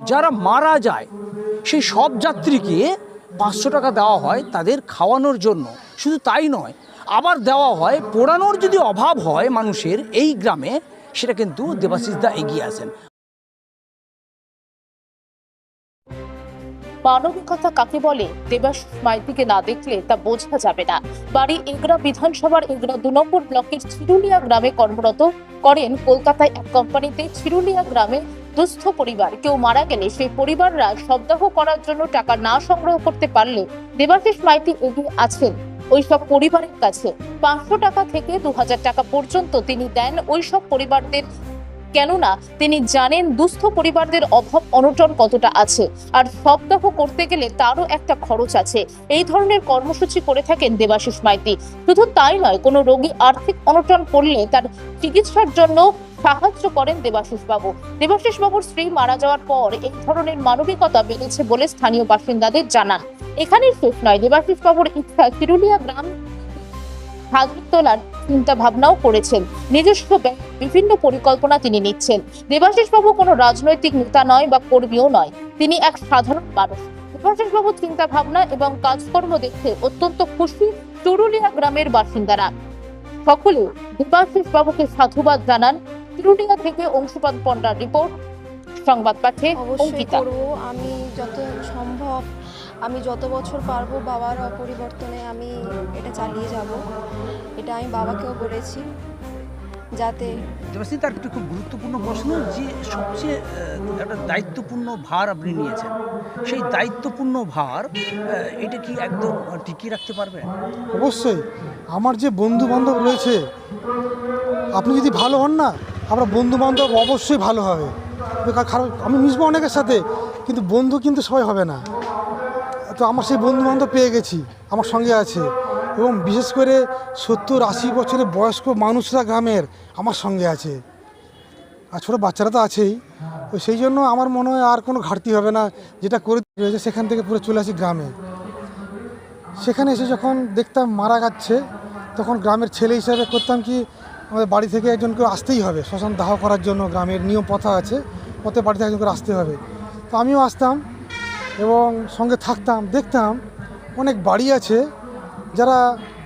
যারা মারা যায়, সেই সব যাত্রীকে পাঁচশো টাকা দেওয়া হয় তাদের খাওয়ানোর জন্য। শুধু তাই নয়, আবার দেওয়া হয়, পোড়ানোর যদি অভাব হয় মানুষের এই গ্রামে, সেটা কিন্তু দেবাশিস দা এগিয়ে আসেন। মানবিকতা কাকে বলে দেবাশ মাইতিকে না দেখলে তা বোঝা যাবে না। বাড়ি এগরা বিধানসভার এগরা দু নম্বর ব্লকের চিরুলিয়া গ্রামে কর্মরত করেন কলকাতায় এক কোম্পানিতে। চিরুলিয়া গ্রামে দুস্থ পরিবার। কেউ মারা গেলে সেই পরিবাররা শবদাহ করার জন্য টাকা না সংগ্রহ করতে পারলে দেবাশিস মাইতি এগিয়ে আছেন ওইসব পরিবারের কাছে। পাঁচশো টাকা থেকে দু হাজার টাকা পর্যন্ত তিনি দেন ওইসব পরিবারদের। কেননা তিনি জানেন দুস্থ পরিবারদের অভাব অনটন কতটা আছে। আর সপ্তাহ করতে গেলে তারও একটা খরচ আছে। এই ধরনের কর্মসূচি করে থাকেন দেবাশিস মাইতি। শুধু তাই নয়, কোনো রোগী আর্থিক অনটন পড়লে তার চিকিৎসার জন্য সাহায্য করেন দেবাশিস বাবু দেবাশিস বাবুর স্ত্রী মারা যাওয়ার পর এই ধরনের মানবিকতা বেড়েছে বলে স্থানীয় বাসিন্দাদের জানান। এখানেই শেষ নয়। দেবাশিস বাবুর ইচ্ছা চিরুলিয়া গ্রাম হাজির তোলার চিন্তা ভাবনাও করেছেন। নিজস্ব বিভিন্ন পরিকল্পনা তিনি নিচ্ছেন। দেবাশিস বাবু কোনো রাজনৈতিক নেতা নয় বা কর্মীও নয়। তিনি এক সাধারণ মানুষ। দেবাশিস বাবুর চিন্তা ভাবনা এবং কাজকর্ম দেখে অত্যন্ত খুশি চুরুলিয়া গ্রামের বাসিন্দারা। সকলে দেবাশিস বাবুকে সাধুবাদ জানান। চুরুলিয়া থেকে অংশুপাত পণ্ডার রিপোর্ট সংবাদ পাঠে অবশ্যই করব। আমি যত সম্ভব আমি যত বছর পারব বাবার পরিবর্তনে আমি এটা চালিয়ে যাব। এটা আমি বাবাকেও বলেছি যাতে তার একটি খুব গুরুত্বপূর্ণ প্রশ্ন যে সবচেয়ে একটা দায়িত্বপূর্ণ ভার আপনি নিয়েছেন। সেই দায়িত্বপূর্ণ ভার এটা কি একদম টিকিয়ে রাখতে পারবেন? অবশ্যই। আমার যে বন্ধু বান্ধব রয়েছে আপনি যদি ভালো হন না আপনার বন্ধু বান্ধব অবশ্যই ভালো হবে। খারাপ আমি মিশবো অনেকের সাথে, কিন্তু বন্ধু কিন্তু সবাই হবে না। তো আমার সেই বন্ধু বান্ধব পেয়ে গেছি, আমার সঙ্গে আছে। এবং বিশেষ করে সত্তর আশি বছরের বয়স্ক মানুষরা গ্রামের আমার সঙ্গে আছে। আর ছোটো বাচ্চারা তো আছেই। তো সেই জন্য আমার মনে হয় আর কোনো ঘাটতি হবে না। যেটা করে রয়েছে সেখান থেকে পুরো চলে আসি গ্রামে। সেখানে এসে যখন দেখতাম মারা যাচ্ছে, তখন গ্রামের ছেলে হিসাবে করতাম কি আমাদের বাড়ি থেকে একজনকে আসতেই হবে। শ্মশান দাহ করার জন্য গ্রামের নিয়ম প্রথা আছে প্রত্যেক বাড়ি থেকে একজন করে আসতে হবে। তো আমিও আসতাম এবং সঙ্গে থাকতাম, দেখতাম অনেক বাড়ি আছে যারা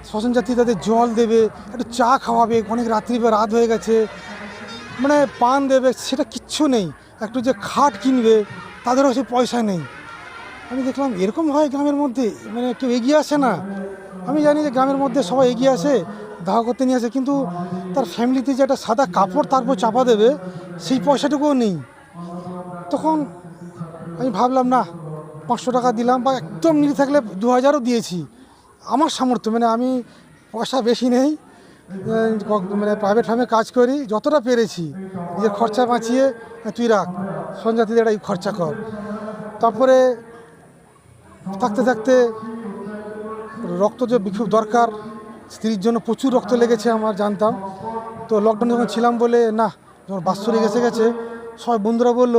শ্মশান যাত্রী তাদের জল দেবে, একটু চা খাওয়াবে, অনেক রাত্রি বা রাত হয়ে গেছে মানে পান দেবে, সেটা কিচ্ছু নেই। একটু যে খাট কিনবে, তাদেরও সে পয়সা নেই। আমি দেখলাম এরকম হয় গ্রামের মধ্যে মানে কেউ এগিয়ে আসে না। আমি জানি যে গ্রামের মধ্যে সবাই এগিয়ে আসে দাহ করতে নিয়ে আসে, কিন্তু তার ফ্যামিলিতে যে একটা সাদা কাপড় তারপর চাপা দেবে, সেই পয়সাটুকুও নেই। তখন আমি ভাবলাম, না, পাঁচশো টাকা দিলাম বা একদম নিয়ে থাকলে দু হাজারও দিয়েছি। আমার সামর্থ্য মানে আমি পয়সা বেশি নেই মানে প্রাইভেট ফার্মে কাজ করি, যতটা পেরেছি, নিজের খরচা বাঁচিয়ে তুই রাখ সঞ্জাতিদের একটা খরচা কর। তারপরে থাকতে থাকতে রক্ত যে খুব দরকার স্ত্রীর জন্য প্রচুর রক্ত লেগেছে আমার জানতাম। তো লকডাউন যখন ছিলাম বলে, না, যখন বাৎসরিক এসে গেছে, সবাই বন্ধুরা বলল